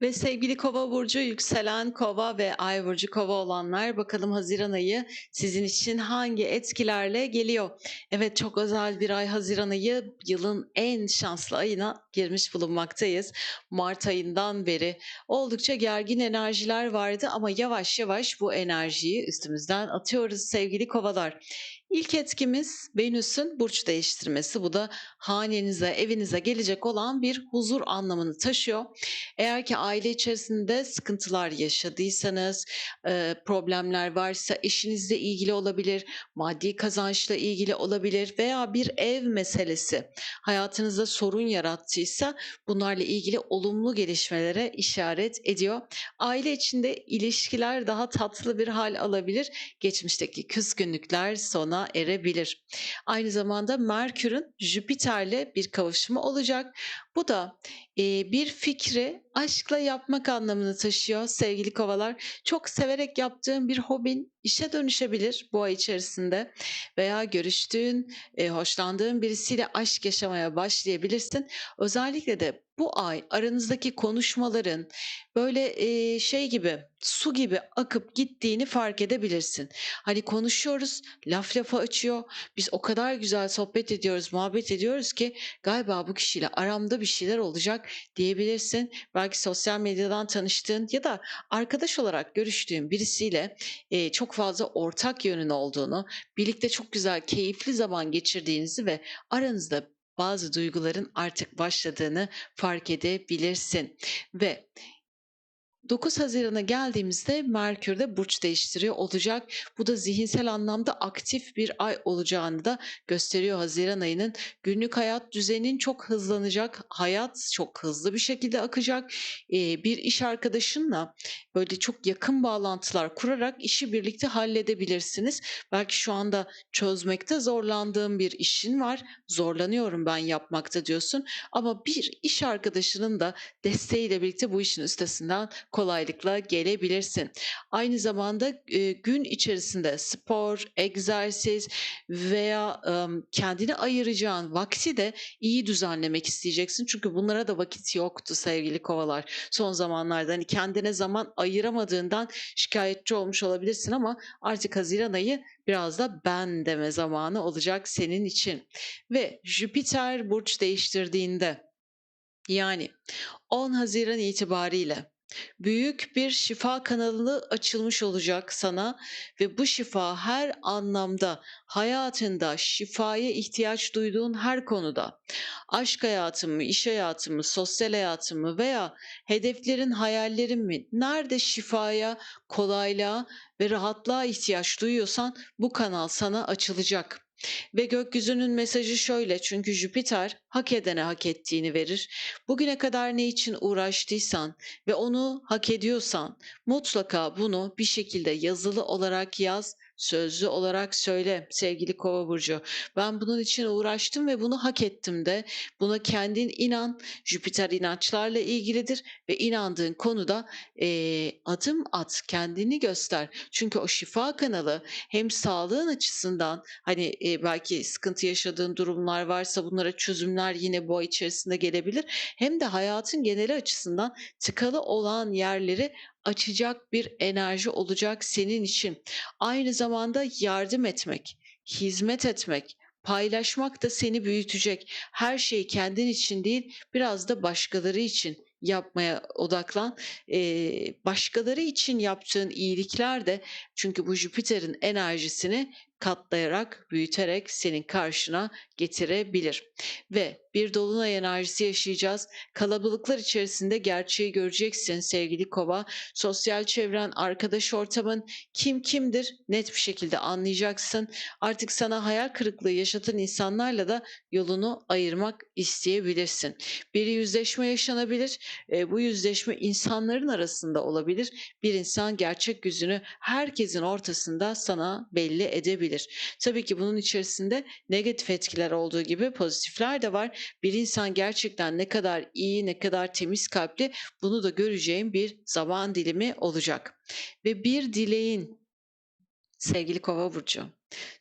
Ve sevgili Kova burcu, yükselen Kova ve Ay burcu Kova olanlar bakalım Haziran ayı sizin için hangi etkilerle geliyor? Evet çok özel bir ay Haziran ayı yılın en şanslı ayına girmiş bulunmaktayız. Mart ayından beri oldukça gergin enerjiler vardı ama yavaş yavaş bu enerjiyi üstümüzden atıyoruz sevgili Kovalar. İlk etkimiz Venüs'ün burç değiştirmesi. Bu da hanenize, evinize gelecek olan bir huzur anlamını taşıyor. Eğer ki aile içerisinde sıkıntılar yaşadıysanız, e, problemler varsa eşinizle ilgili olabilir, maddi kazançla ilgili olabilir veya bir ev meselesi hayatınızda sorun yarattıysa bunlarla ilgili olumlu gelişmelere işaret ediyor. Aile içinde ilişkiler daha tatlı bir hal alabilir. Geçmişteki küskünlükler sona erebilir. Aynı zamanda Merkür'ün Jüpiter'le bir kavuşumu olacak. Bu da e, bir fikri aşkla yapmak anlamını taşıyor sevgili kovalar. Çok severek yaptığın bir hobin işe dönüşebilir bu ay içerisinde veya görüştüğün, e, hoşlandığın birisiyle aşk yaşamaya başlayabilirsin. Özellikle de bu ay aranızdaki konuşmaların böyle e, şey gibi su gibi akıp gittiğini fark edebilirsin. Hani konuşuyoruz, laf lafa açıyor. Biz o kadar güzel sohbet ediyoruz, muhabbet ediyoruz ki galiba bu kişiyle aramda bir şeyler olacak diyebilirsin. Belki sosyal medyadan tanıştığın ya da arkadaş olarak görüştüğün birisiyle e, çok fazla ortak yönün olduğunu, birlikte çok güzel, keyifli zaman geçirdiğinizi ve aranızda bazı duyguların artık başladığını fark edebilirsin. Ve 9 Haziran'a geldiğimizde Merkür de burç değiştiriyor olacak. Bu da zihinsel anlamda aktif bir ay olacağını da gösteriyor Haziran ayının. Günlük hayat düzenin çok hızlanacak. Hayat çok hızlı bir şekilde akacak. Ee, bir iş arkadaşınla böyle çok yakın bağlantılar kurarak işi birlikte halledebilirsiniz. Belki şu anda çözmekte zorlandığım bir işin var. Zorlanıyorum ben yapmakta diyorsun. Ama bir iş arkadaşının da desteğiyle birlikte bu işin üstesinden kolaylıkla gelebilirsin. Aynı zamanda e, gün içerisinde spor, egzersiz veya e, kendini ayıracağın vakti de iyi düzenlemek isteyeceksin. Çünkü bunlara da vakit yoktu sevgili kovalar. Son zamanlarda hani kendine zaman ayıramadığından şikayetçi olmuş olabilirsin ama artık Haziran ayı biraz da ben deme zamanı olacak senin için. Ve Jüpiter burç değiştirdiğinde yani 10 Haziran itibariyle Büyük bir şifa kanalı açılmış olacak sana ve bu şifa her anlamda hayatında şifaya ihtiyaç duyduğun her konuda aşk hayatın mı, iş hayatın mı, sosyal hayatın mı veya hedeflerin, hayallerin mi nerede şifaya, kolaylığa ve rahatlığa ihtiyaç duyuyorsan bu kanal sana açılacak. Ve gökyüzünün mesajı şöyle çünkü Jüpiter hak edene hak ettiğini verir. Bugüne kadar ne için uğraştıysan ve onu hak ediyorsan mutlaka bunu bir şekilde yazılı olarak yaz sözlü olarak söyle sevgili kova burcu. Ben bunun için uğraştım ve bunu hak ettim de. Buna kendin inan. Jüpiter inançlarla ilgilidir ve inandığın konuda e, adım at, kendini göster. Çünkü o şifa kanalı hem sağlığın açısından hani e, belki sıkıntı yaşadığın durumlar varsa bunlara çözümler yine bu ay içerisinde gelebilir. Hem de hayatın geneli açısından tıkalı olan yerleri açacak bir enerji olacak senin için. Aynı zamanda yardım etmek, hizmet etmek, paylaşmak da seni büyütecek. Her şeyi kendin için değil, biraz da başkaları için yapmaya odaklan. Ee, başkaları için yaptığın iyilikler de çünkü bu Jüpiter'in enerjisini katlayarak, büyüterek senin karşına getirebilir. Ve bir dolunay enerjisi yaşayacağız. Kalabalıklar içerisinde gerçeği göreceksin sevgili kova. Sosyal çevren, arkadaş ortamın kim kimdir net bir şekilde anlayacaksın. Artık sana hayal kırıklığı yaşatan insanlarla da yolunu ayırmak isteyebilirsin. Bir yüzleşme yaşanabilir. E, bu yüzleşme insanların arasında olabilir. Bir insan gerçek yüzünü herkesin ortasında sana belli edebilir. Tabii ki bunun içerisinde negatif etkiler olduğu gibi pozitifler de var bir insan gerçekten ne kadar iyi, ne kadar temiz kalpli bunu da göreceğim bir zaman dilimi olacak. Ve bir dileğin sevgili Kova burcu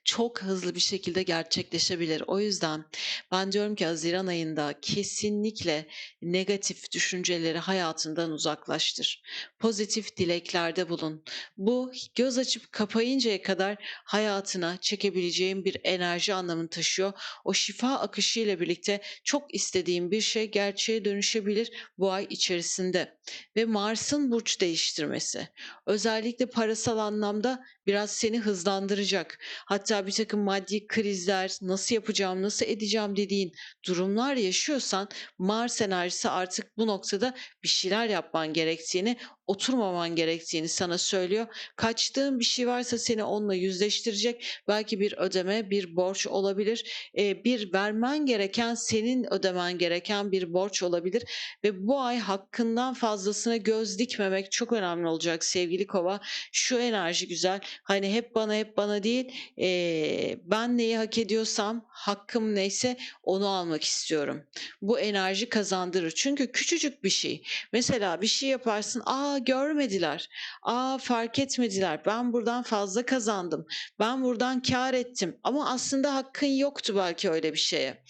çok hızlı bir şekilde gerçekleşebilir. O yüzden ben diyorum ki haziran ayında kesinlikle negatif düşünceleri hayatından uzaklaştır. Pozitif dileklerde bulun. Bu göz açıp kapayıncaya kadar hayatına çekebileceğin bir enerji anlamını taşıyor. O şifa akışı ile birlikte çok istediğin bir şey gerçeğe dönüşebilir bu ay içerisinde. Ve Mars'ın burç değiştirmesi özellikle parasal anlamda biraz seni hızlandıracak. Hatta bir takım maddi krizler, nasıl yapacağım, nasıl edeceğim dediğin durumlar yaşıyorsan Mars enerjisi artık bu noktada bir şeyler yapman gerektiğini, oturmaman gerektiğini sana söylüyor. Kaçtığın bir şey varsa seni onunla yüzleştirecek. Belki bir ödeme, bir borç olabilir. Ee, bir vermen gereken, senin ödemen gereken bir borç olabilir. Ve bu ay hakkından fazlasına göz dikmemek çok önemli olacak sevgili kova. Şu enerji güzel. Hani hep bana hep bana değil. ee, ben neyi hak ediyorsam, hakkım neyse onu almak istiyorum. Bu enerji kazandırır. Çünkü küçücük bir şey. Mesela bir şey yaparsın. Aa görmediler. Aa fark etmediler. Ben buradan fazla kazandım. Ben buradan kar ettim. Ama aslında hakkın yoktu belki öyle bir şeye.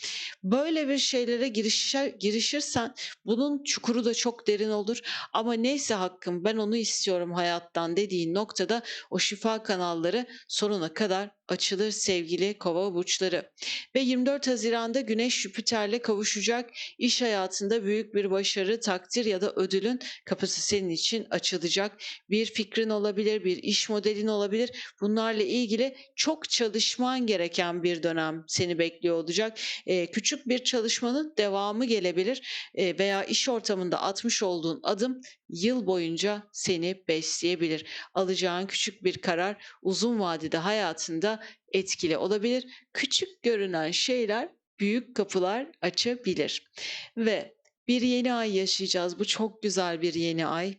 Böyle bir şeylere girişir, girişirsen bunun çukuru da çok derin olur. Ama neyse hakkım ben onu istiyorum hayattan dediğin noktada o şifa kanalları sonuna kadar açılır sevgili kova burçları. Ve 24 Haziran'da Güneş Jüpiter'le kavuşacak iş hayatında büyük bir başarı, takdir ya da ödülün kapısı senin için açılacak. Bir fikrin olabilir, bir iş modelin olabilir. Bunlarla ilgili çok çalışman gereken bir dönem seni bekliyor olacak. Ee, küçük bir çalışmanın devamı gelebilir Ee, veya iş ortamında atmış olduğun adım yıl boyunca seni besleyebilir. Alacağın küçük bir karar uzun vadede hayatında etkili olabilir. Küçük görünen şeyler büyük kapılar açabilir. Ve bir yeni ay yaşayacağız. Bu çok güzel bir yeni ay.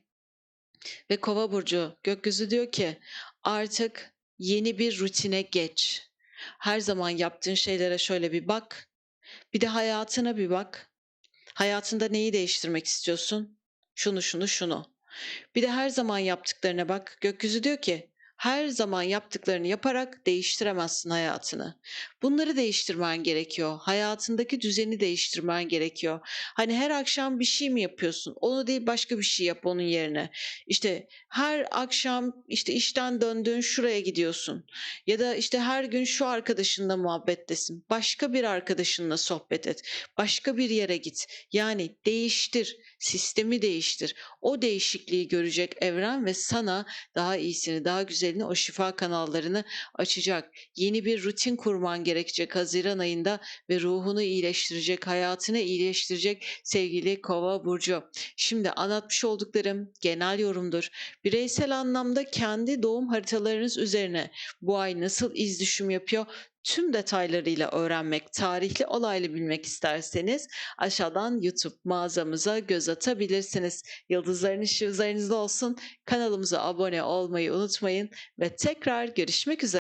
Ve Kova burcu gökyüzü diyor ki artık yeni bir rutine geç. Her zaman yaptığın şeylere şöyle bir bak. Bir de hayatına bir bak. Hayatında neyi değiştirmek istiyorsun? Şunu şunu şunu. Bir de her zaman yaptıklarına bak. Gökyüzü diyor ki her zaman yaptıklarını yaparak değiştiremezsin hayatını. Bunları değiştirmen gerekiyor. Hayatındaki düzeni değiştirmen gerekiyor. Hani her akşam bir şey mi yapıyorsun? Onu değil başka bir şey yap onun yerine. İşte her akşam işte işten döndüğün şuraya gidiyorsun. Ya da işte her gün şu arkadaşınla muhabbettesin. Başka bir arkadaşınla sohbet et. Başka bir yere git. Yani değiştir. Sistemi değiştir. O değişikliği görecek evren ve sana daha iyisini, daha güzelini, o şifa kanallarını açacak. Yeni bir rutin kurman gerekecek Haziran ayında ve ruhunu iyileştirecek, hayatını iyileştirecek sevgili Kova burcu. Şimdi anlatmış olduklarım genel yorumdur. Bireysel anlamda kendi doğum haritalarınız üzerine bu ay nasıl iz düşüm yapıyor tüm detaylarıyla öğrenmek, tarihli olaylı bilmek isterseniz aşağıdan YouTube mağazamıza göz atabilirsiniz. Yıldızların ışığı üzerinizde olsun. Kanalımıza abone olmayı unutmayın ve tekrar görüşmek üzere.